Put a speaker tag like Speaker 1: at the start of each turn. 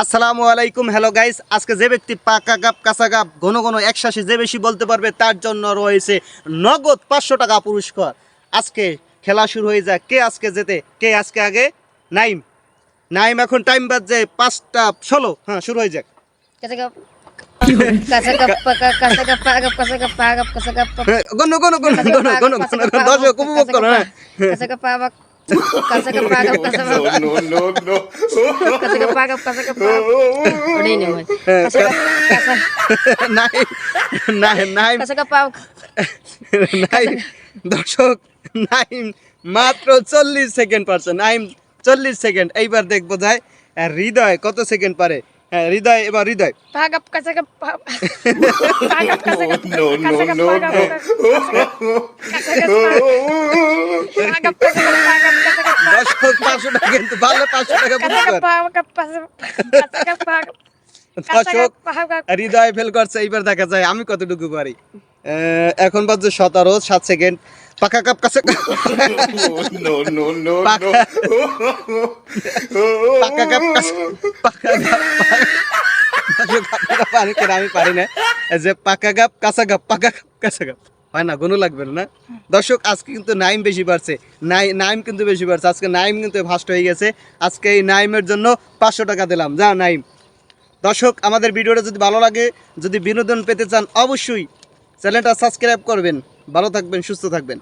Speaker 1: আসসালামু আলাইকুম hello guys আজকে যে ব্যক্তি পাকা গাপ কাঁচা গাপ ঘন ঘন একশ্বাসে যে বেশি বলতে পারবে তার জন্য রয়েছে নগদ পাঁচশো টাকা পুরস্কার। আজকে খেলা শুরু হয়ে যায় কে আজকে যেতে কে আজকে আগে? নাইম। নাইম এখন টাইম বাজছে পাঁচটা ষোলো। হ্যাঁ শুরু হয়ে যাক। গণ গণ গণ গণ গণ দর্শক উপভোগ করো হ্যাঁ। দর্শক নাইম মাত্র চল্লিশ সেকেন্ড পারছে নাইম চল্লিশ সেকেন্ড এইবার দেখব যায় হৃদয় কত সেকেন্ড পারে? হ্যাঁ হৃদয় এবার হৃদয়। পাগাপ
Speaker 2: কাছে পাগাপ
Speaker 1: কাছে পাগাপ কাছে পাগাপ কাছে পাগাপ কাছে পাগাপ কাছে পাগাপ এখন বাজছে সতেরো সাত সেকেন্ড পাকা কাপ কাছে কাপ আমি কেন আমি পারি না? যে পাকা কাপ কাঁচা কাপ পাকা কাপ কাঁচা কাপ। হয় না গুণ লাগবে না দর্শক আজকে কিন্তু নাইম বেশি বাড়ছে। নাই নাইম কিন্তু বেশি বাড়ছে। আজকে নাইম কিন্তু ফার্স্ট হয়ে গেছে। আজকে এই নাইমের জন্য পাঁচশো টাকা দিলাম। যা নাইম। দর্শক আমাদের ভিডিওটা যদি ভালো লাগে যদি বিনোদন পেতে চান অবশ্যই চ্যানেলটা সাবস্ক্রাইব করবেন। ভালো থাকবেন সুস্থ থাকবেন।